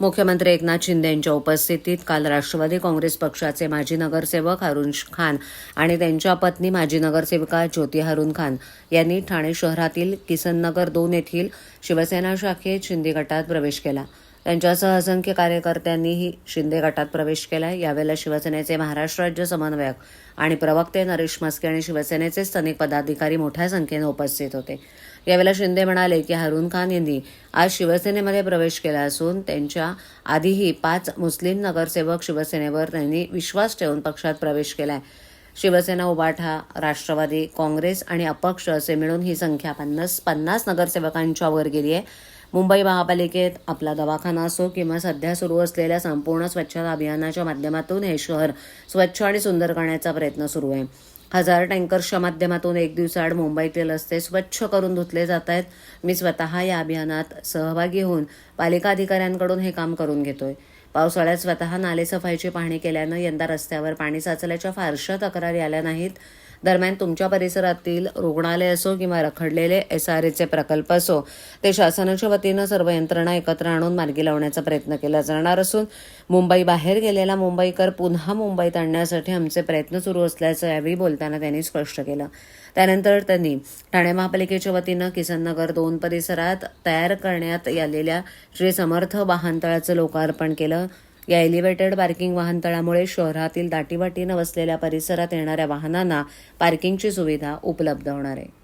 मुख्यमंत्री एकनाथ शिंदे यांच्या उपस्थितीत काल राष्ट्रवादी काँग्रेस पक्षाचे माजी नगरसेवक हरुण खान आणि त्यांच्या पत्नी माजी नगरसेविका ज्योती हरुण खान यांनी ठाणे शहरातील किसननगर दोन येथील शिवसेना शाखेत शिंदे गटात प्रवेश केला. त्यांच्यासह असंख्य कार्यकर्त्यांनीही शिंदे गटात प्रवेश केला यावेळेला शिवसेनेचे महाराष्ट्र राज्य समन्वयक आणि प्रवक्ते नरेश मस्के आणि शिवसेनेचे स्थानिक पदाधिकारी मोठ्या संख्येने उपस्थित होते. यावेळेला शिंदे म्हणाले की हारून खान यांनी आज शिवसेनेमध्ये प्रवेश केला असून त्यांच्या आधीही पाच मुस्लिम नगरसेवक शिवसेनेवर त्यांनी विश्वास ठेवून पक्षात प्रवेश केलाय. शिवसेना उबाठा राष्ट्रवादी काँग्रेस आणि अपक्ष असे मिळून ही संख्या पन्नास पन्नास नगरसेवकांच्या वर गेली आहे मुंबई महापालिकेत आपला दवाखाना असो किंवा सध्या सुरू असलेल्या संपूर्ण स्वच्छता अभियानाच्या माध्यमातून हे शहर स्वच्छ आणि सुंदर करण्याचा प्रयत्न सुरू आहे. हजार टँकर्सच्या माध्यमातून एक दिवसाआड मुंबईतील रस्ते स्वच्छ करून धुतले जात आहेत. मी स्वतः या अभियानात सहभागी होऊन पालिका अधिकाऱ्यांकडून हे काम करून घेतोय. पावसाळ्यात स्वतः नालेसफाईची पाहणी केल्यानं यंदा रस्त्यावर पाणी साचल्याच्या फारशा तक्रारी आल्या नाहीत. दरम्यान तुमच्या परिसरातील रुग्णालय असो किंवा रखडलेले एस आर एचे प्रकल्प असो ते शासनाच्या वतीनं सर्व यंत्रणा एकत्र आणून मार्गी लावण्याचा प्रयत्न केला जाणार असून मुंबई बाहेर गेलेला मुंबईकर पुन्हा मुंबईत आणण्यासाठी आमचे प्रयत्न सुरू असल्याचं यावेळी बोलताना त्यांनी स्पष्ट केलं. त्यानंतर त्यांनी ठाणे महापालिकेच्या वतीनं किसन नगर दोन परिसरात तयार करण्यात आलेल्या श्री समर्थ वाहनतळाचं लोकार्पण केलं. या एलिव्हेटेड पार्किंग वाहनतळामुळे शहरातील दाटीवाटीनं वसलेल्या परिसरात येणाऱ्या वाहनांना पार्किंगची सुविधा उपलब्ध होणार आहे.